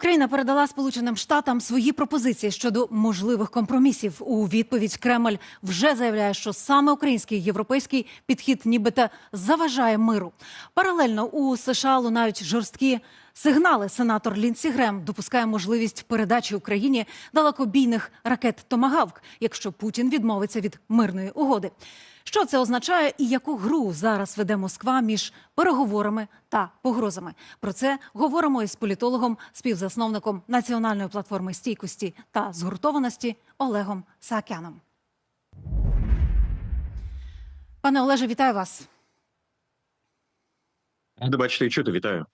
Україна передала Сполученим Штатам свої пропозиції щодо можливих компромісів. У відповідь Кремль вже заявляє, що саме український європейський підхід нібито заважає миру. Паралельно у США лунають жорсткі сигнали. Сенатор Лінсі Грем допускає можливість передачі Україні далекобійних ракет Томагавк, якщо Путін відмовиться від мирної угоди. Що це означає і яку гру зараз веде Москва між переговорами та погрозами? Про це говоримо із політологом, співзасновником національної платформи стійкості та згуртованості Олегом Саакяном. Пане Олеже, вітаю вас. Ради бачити і чути, вітаю.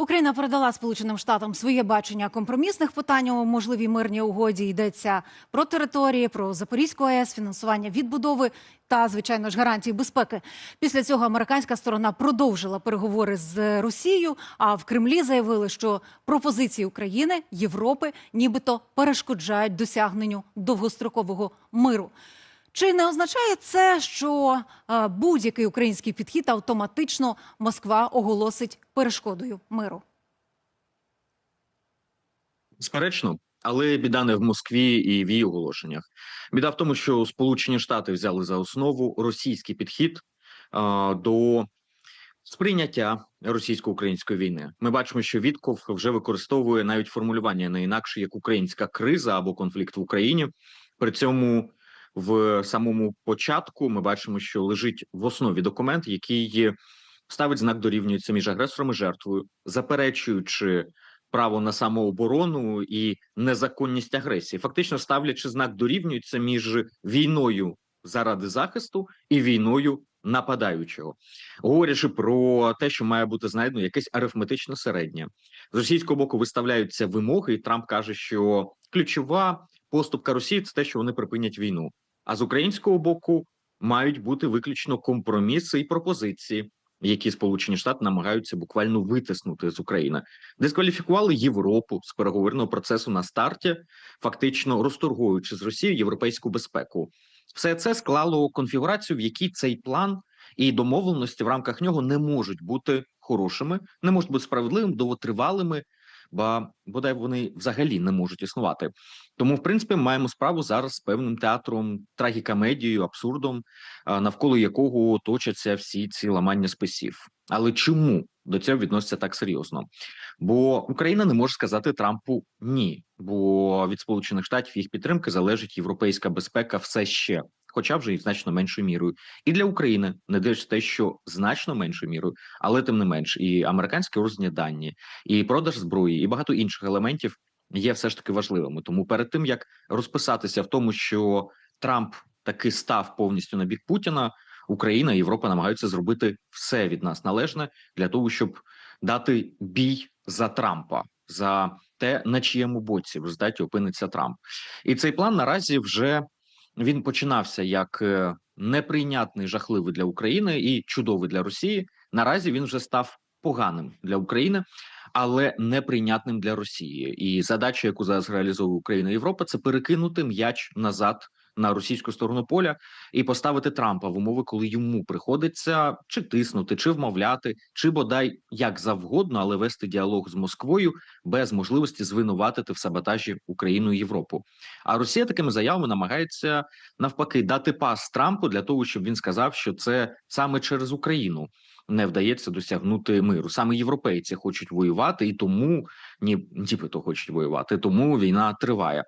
Україна передала Сполученим Штатам своє бачення компромісних питань у можливій мирній угоді. Йдеться про території, про Запорізьку АЕС, фінансування відбудови та, звичайно ж, гарантії безпеки. Після цього американська сторона продовжила переговори з Росією. А в Кремлі заявили, що пропозиції України, Європи, нібито перешкоджають досягненню довгострокового миру. Чи не означає це, що е, будь-який український підхід автоматично Москва оголосить перешкодою миру? Сперечно, але біда не в Москві і в її оголошеннях. Біда в тому, що Сполучені Штати взяли за основу російський підхід а, до сприйняття російсько-української війни. Ми бачимо, що Вітков вже використовує навіть формулювання не інакше як українська криза або конфлікт в Україні. При цьому в самому початку ми бачимо, що лежить в основі документ, який ставить знак дорівнюється між агресором і жертвою, заперечуючи право на самооборону і незаконність агресії, фактично ставлячи знак дорівнюється між війною заради захисту і війною нападаючого, говорячи про те, що має бути знайдено якесь арифметичне середнє з російського боку. Виставляються вимоги, і Трамп каже, що ключова поступка Росії це те, що вони припинять війну. А з українського боку мають бути виключно компроміси і пропозиції, які Сполучені Штати намагаються буквально витиснути з України, дискваліфікували Європу з переговорного процесу на старті, фактично розторгуючи з Росією європейську безпеку. Все це склало конфігурацію, в якій цей план і домовленості в рамках нього не можуть бути хорошими, не можуть бути справедливими, довготривалими, ба бодай вони взагалі не можуть існувати. Тому, в принципі, маємо справу зараз з певним театром, трагікомедією, абсурдом, навколо якого точаться всі ці ламання списів. Але чому до цього відноситься так серйозно? Бо Україна не може сказати Трампу ні, бо від Сполучених Штатів їх підтримки залежить європейська безпека все ще. Хоча вже і значно меншою мірою, і для України не дивлячись те, що значно меншою мірою, але тим не менш, і американські розвіддані, і продаж зброї, і багато інших елементів є все ж таки важливими. Тому перед тим як розписатися в тому, що Трамп таки став повністю на бік Путіна, Україна і Європа намагаються зробити все від нас належне для того, щоб дати бій за Трампа за те, на чиєму боці в результаті опиниться Трамп, і цей план наразі вже він починався як е, неприйнятний, жахливий для України і чудовий для Росії. Наразі він вже став поганим для України, але неприйнятним для Росії. І задача, яку зараз реалізовує Україна і Європа, це перекинути м'яч назад на російську сторону поля і поставити Трампа в умови, коли йому приходиться чи тиснути, чи вмовляти, чи бодай як завгодно, але вести діалог з Москвою без можливості звинуватити в саботажі Україну і Європу. А Росія такими заявами намагається навпаки дати пас Трампу для того, щоб він сказав, що це саме через Україну не вдається досягнути миру. Саме європейці хочуть воювати, і тому ні, нібито хочуть воювати. Тому війна триває.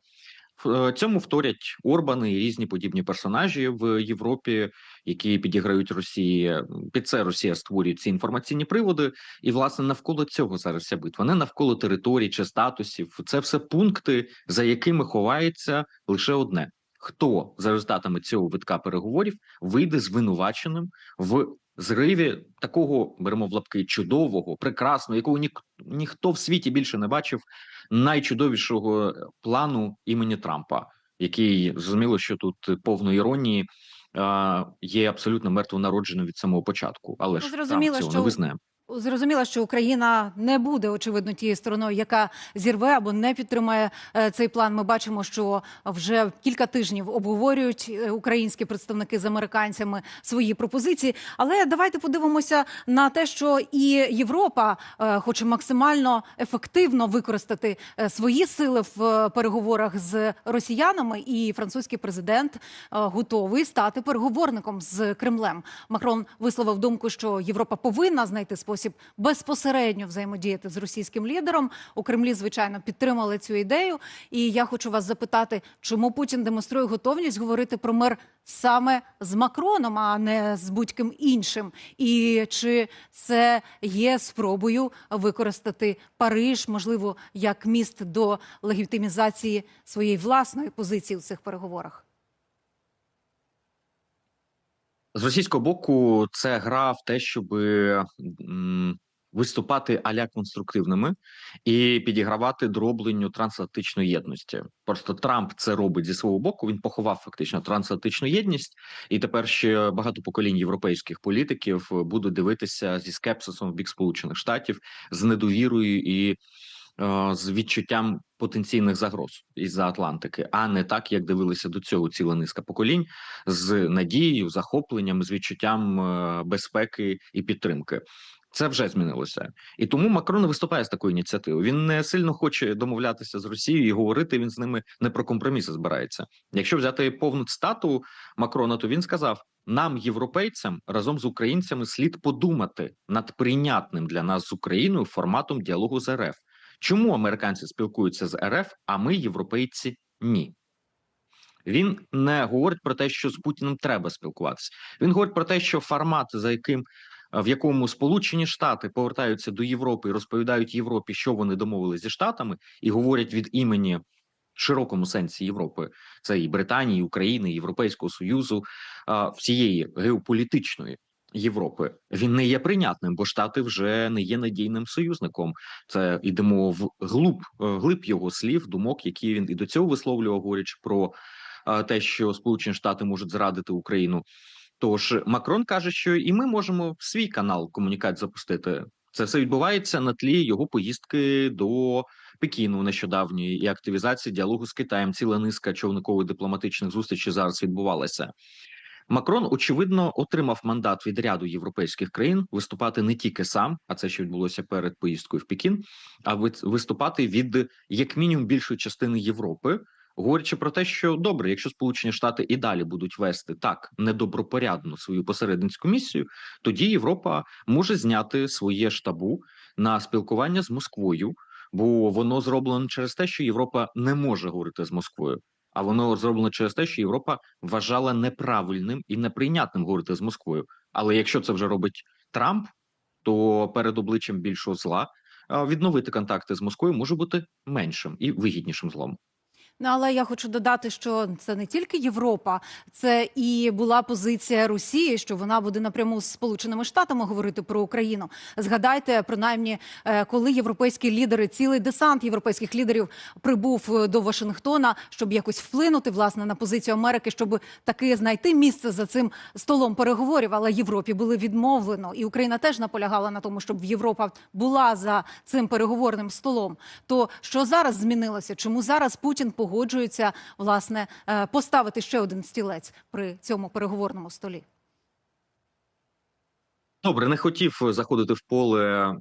Е, цьому вторять Орбани і різні подібні персонажі в Європі, які підіграють Росії. Під це Росія створює ці інформаційні приводи, і власне навколо цього зараз вся битва, не навколо територій чи статусів. Це все пункти, за якими ховається лише одне: хто за результатами цього витка переговорів вийде звинуваченим в зриві такого беремо в лапки чудового, прекрасного, якого ні, ніхто в світі більше не бачив найчудовішого плану імені Трампа, який зрозуміло, що тут повно іронії є абсолютно мертвонароджено від самого початку. Але Ну, ж зрозуміло, Трамп цього що не визнає. Зрозуміло, що Україна не буде очевидно тією стороною, яка зірве або не підтримає е, цей план. Ми бачимо, що вже кілька тижнів обговорюють е, українські представники з американцями свої пропозиції. Але давайте подивимося на те, що і Європа е, хоче максимально ефективно використати свої сили в переговорах з росіянами. І французький президент готовий стати переговорником з Кремлем. Макрон висловив думку, що Європа повинна знайти спосіб безпосередньо взаємодіяти з російським лідером. У Кремлі, звичайно, підтримали цю ідею. І я хочу вас запитати, чому Путін демонструє готовність говорити про мир саме з Макроном, а не з будь-ким іншим? І чи це є спробою використати Париж, можливо, як міст до легітимізації своєї власної позиції у цих переговорах? З російського боку, це гра в те, щоб виступати аля конструктивними і підігравати дробленню трансатлантичної єдності. Просто Трамп це робить зі свого боку. Він поховав фактично трансатлантичну єдність, і тепер ще багато поколінь європейських політиків будуть дивитися зі скепсисом в бік Сполучених Штатів, з недовірою і з відчуттям потенційних загроз із-за Атлантики, а не так, як дивилися до цього ціла низка поколінь з надією, захопленням, з відчуттям е, безпеки і підтримки. Це вже змінилося, і тому Макрон виступає з такою ініціативою. Він не сильно хоче домовлятися з Росією і говорити. Він з ними не про компроміси збирається. Якщо взяти повну цитату Макрона, то він сказав: нам, європейцям, разом з українцями, слід подумати над прийнятним для нас з Україною форматом діалогу з РФ. Чому американці спілкуються з РФ, а ми, європейці, ні. Він не говорить про те, що з Путіним треба спілкуватися. Він говорить про те, що формат, за яким в якому Сполучені Штати повертаються до Європи і розповідають Європі, що вони домовились зі штатами, і говорять від імені в широкому сенсі Європи, це і Британії, і України, і Європейського союзу, всієї геополітичної. Європи він не є прийнятним, бо штати вже не є надійним союзником. Це йдемо в глуб глиб його слів, думок, які він і до цього висловлював, говорячи про те, що Сполучені Штати можуть зрадити Україну. Тож Макрон каже, що і ми можемо свій канал комунікації запустити. Це все відбувається на тлі його поїздки до Пекіну нещодавньої і активізації діалогу з Китаєм. Ціла низка човникових дипломатичних зустрічей зараз відбувалася. Макрон очевидно отримав мандат від ряду європейських країн виступати не тільки сам, а це ще відбулося перед поїздкою в Пекін, а виступати від як мінімум більшої частини Європи говорячи про те, що добре, якщо Сполучені Штати і далі будуть вести так недобропорядну свою посередницьку місію, тоді Європа може зняти своє штабу на спілкування з Москвою, бо воно зроблено через те, що Європа не може говорити з Москвою. А воно зроблено через те, що Європа вважала неправильним і неприйнятним говорити з Москвою. Але якщо це вже робить Трамп, то перед обличчям більшого зла відновити контакти з Москвою може бути меншим і вигіднішим злом. Ну, але я хочу додати, що це не тільки Європа, це і була позиція Росії, що вона буде напряму з Сполученими Штатами говорити про Україну. Згадайте, принаймні, е, коли європейські лідери, цілий десант європейських лідерів прибув е, до Вашингтона, щоб якось вплинути власне на позицію Америки, щоб таки знайти місце за цим столом переговорів. Але Європі були відмовлено, і Україна теж наполягала на тому, щоб Європа була за цим переговорним столом. То що зараз змінилося? Чому зараз Путін погодився погоджуються власне е, поставити ще один стілець при цьому переговорному столі. Добре, не хотів заходити в поле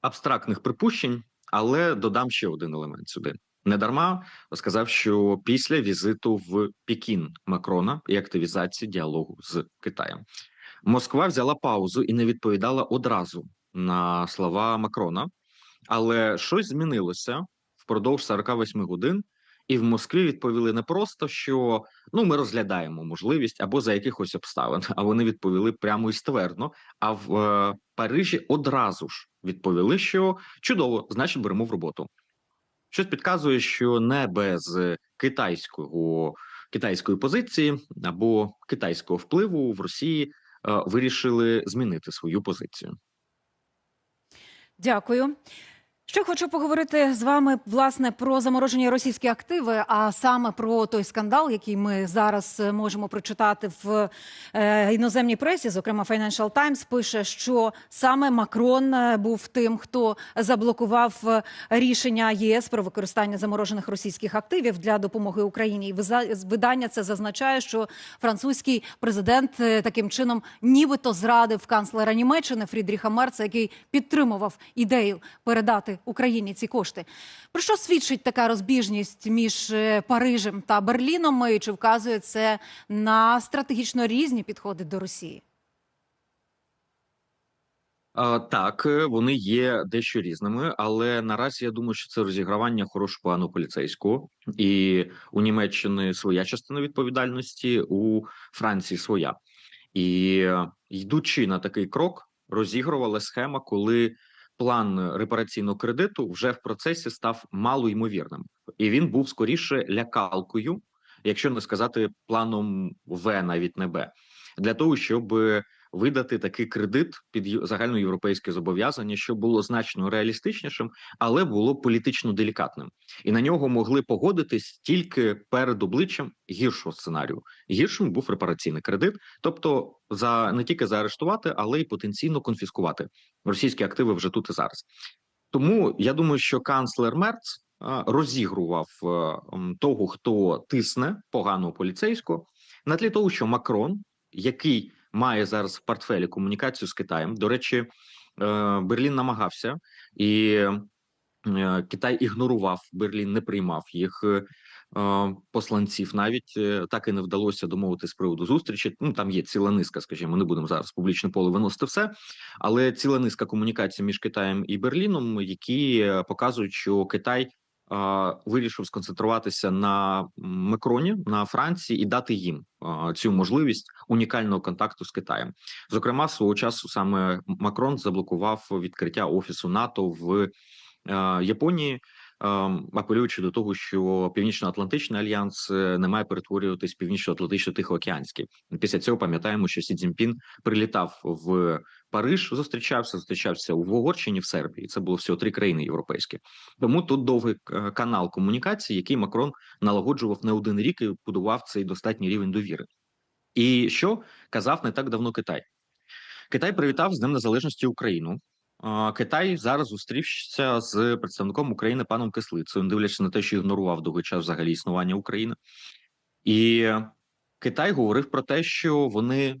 абстрактних припущень, але додам ще один елемент сюди. Недарма сказав, що після візиту в Пекін Макрона і активізації діалогу з Китаєм Москва взяла паузу і не відповідала одразу на слова Макрона, але щось змінилося впродовж 48 годин і в Москві відповіли не просто що ну ми розглядаємо можливість або за якихось обставин, а вони відповіли прямо і ствердно. А в е, Парижі одразу ж відповіли, що чудово, значить беремо в роботу. Щось підказує, що не без китайського китайської позиції або китайського впливу в Росії е, вирішили змінити свою позицію. Дякую. Ще хочу поговорити з вами власне про заморожені російські активи, а саме про той скандал, який ми зараз е, можемо прочитати в е, іноземній пресі. Зокрема, Financial Times пише, що саме Макрон е, був тим, хто заблокував рішення ЄС про використання заморожених російських активів для допомоги Україні. І видання це зазначає, що французький президент таким чином нібито зрадив канцлера Німеччини Фрідріха Мерца, який підтримував ідею передати Україні ці кошти. Про що свідчить така розбіжність між е, Парижем та Берліном? І чи вказує це на стратегічно різні підходи до Росії? Так, е, вони є дещо різними, але наразі я думаю, що це розігравання хорошого плану поліцейського, і у Німеччини своя частина відповідальності, у Франції своя. І е, йдучи на такий крок, розігрувала схема, коли план репараційного кредиту вже в процесі став малоймовірним, і він був скоріше лякалкою, якщо не сказати планом В, навіть не Б, для того, щоб видати такий кредит під загальноєвропейське зобов'язання, що було значно реалістичнішим, але було політично делікатним, і на нього могли погодитись тільки перед обличчям гіршого сценарію. Гіршим був репараційний кредит, тобто за не тільки заарештувати, але й потенційно конфіскувати російські активи вже тут і зараз. Тому я думаю, що канцлер Мерц розігрував е, того, хто тисне поганого поліцейського, на тлі того, що Макрон, який має зараз в портфелі комунікацію з Китаєм, до речі, е, Берлін намагався і е, Китай ігнорував Берлін, не приймав їх е, посланців. Навіть так і не вдалося домовитися з приводу зустрічі. Ну там є ціла низка, скажімо, не будемо зараз публічне поле виносити все, але ціла низка комунікацій між Китаєм і Берліном, які показують, що Китай. Вирішив сконцентруватися на Макроні на Франції і дати їм цю можливість унікального контакту з Китаєм. Зокрема, свого часу саме Макрон заблокував відкриття офісу НАТО в е, Японії, апелюючи до того, що Північно-Атлантичний альянс е, не має перетворюватись північно-атлантично-тихоокеанський. Після цього пам'ятаємо, що Сі Цзіньпін прилітав в Париж, зустрічався, зустрічався у Угорщині, в Сербії. Це було всього три країни європейські. Тому тут довгий е, канал комунікації, який Макрон налагоджував не один рік і будував цей достатній рівень довіри. І що казав не так давно Китай? Китай привітав з Днем Незалежності Україну. Китай зараз зустрівся з представником України паном Кислицею, дивлячись на те, що ігнорував довгий час взагалі існування України. І Китай говорив про те, що вони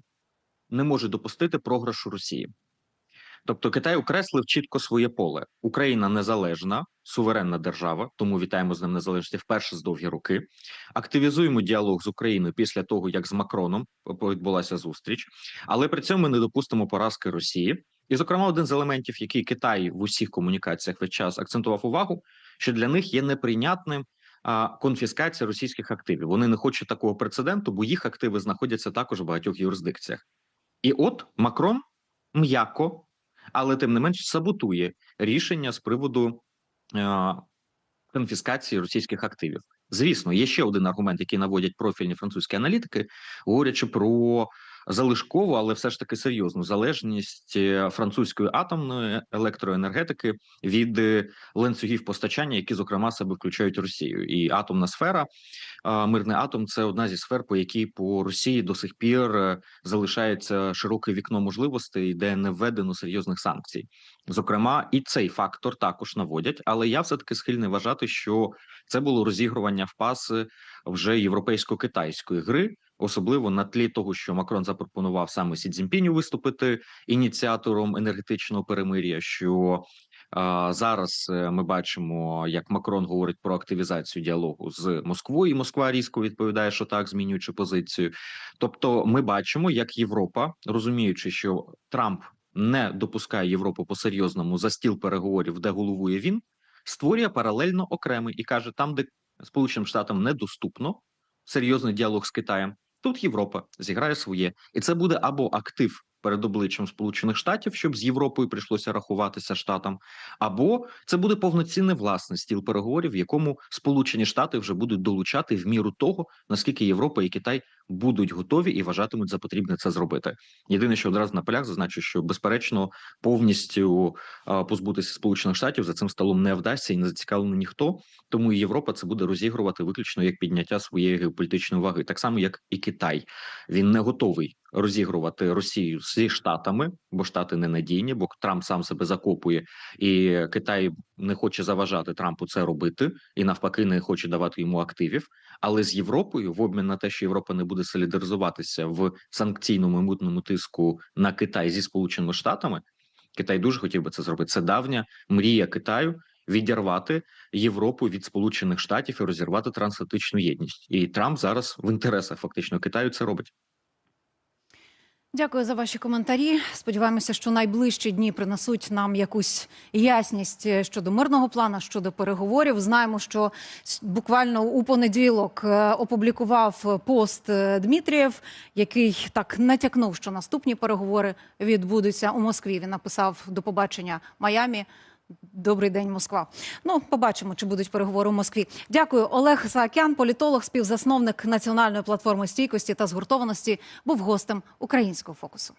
не можуть допустити програшу Росії. Тобто Китай окреслив чітко своє поле. Україна незалежна, суверенна держава, тому вітаємо з ним незалежності вперше з довгі роки. Активізуємо діалог з Україною після того, як з Макроном відбулася зустріч, але при цьому ми не допустимо поразки Росії. І, зокрема, один з елементів, який Китай в усіх комунікаціях весь час акцентував увагу, що для них є неприйнятним конфіскація російських активів. Вони не хочуть такого прецеденту, бо їх активи знаходяться також в багатьох юрисдикціях. І от Макрон м'яко, але тим не менш саботує рішення з приводу конфіскації російських активів. Звісно, є ще один аргумент, який наводять профільні французькі аналітики, говорячи про залишкову, але все ж таки серйозну залежність е, французької атомної електроенергетики від е, ланцюгів постачання, які зокрема себе включають Росію. І атомна сфера, мирний атом це одна зі сфер, по якій по Росії до сих пір е, залишається широке вікно можливостей, де не введено серйозних санкцій. Зокрема, і цей фактор також наводять, але я все таки схильний вважати, що це було розігрування в паси вже європейсько-китайської гри, особливо на тлі того, що Макрон запропонував саме Сі Цзіньпіню виступити ініціатором енергетичного перемир'я. Що зараз е, ми бачимо, як Макрон говорить про активізацію діалогу з Москвою, і Москва різко відповідає, що так, змінюючи позицію. Тобто, ми бачимо, як Європа, розуміючи, що Трамп не допускає Європу по серйозному за стіл переговорів, де головує він, створює паралельно окремий і каже: там, де Сполученим Штатам недоступно серйозний діалог з Китаєм, тут Європа зіграє своє, і це буде або актив перед обличчям Сполучених Штатів, щоб з Європою прийшлося рахуватися штатам, або це буде повноцінне власне стіл переговорів, в якому Сполучені Штати вже будуть долучати в міру того, наскільки Європа і Китай будуть готові і вважатимуть за потрібне це зробити. Єдине, що одразу на полях зазначу, що безперечно повністю позбутися сполучених штатів за цим столом не вдасться і не зацікавлений ніхто. Тому Європа це буде розігрувати виключно як підняття своєї геополітичної ваги, так само як і Китай. Він не готовий розігрувати Росію зі штатами, бо штати ненадійні, бо Трамп сам себе закопує, і Китай не хоче заважати Трампу це робити, і навпаки, не хоче давати йому активів. Але з Європою, в обмін на те, що Європа не буде солідаризуватися в санкційному і митному тиску на Китай зі Сполученими Штатами, Китай дуже хотів би це зробити. Це давня мрія Китаю відірвати Європу від Сполучених Штатів і розірвати трансатлантичну єдність. І Трамп зараз в інтересах фактично Китаю це робить. Дякую за ваші коментарі. Сподіваємося, що найближчі дні принесуть нам якусь ясність е, щодо мирного плану, щодо переговорів. Знаємо, що буквально у понеділок е, опублікував пост е, Дмитрієв, який так натякнув, що наступні переговори відбудуться у Москві. Він написав до побачення Майамі. Добрий день, Москва. Ну, побачимо, чи будуть переговори у Москві. Дякую, Олег Саакян, політолог, співзасновник національної платформи стійкості та згуртованості, був гостем українського фокусу.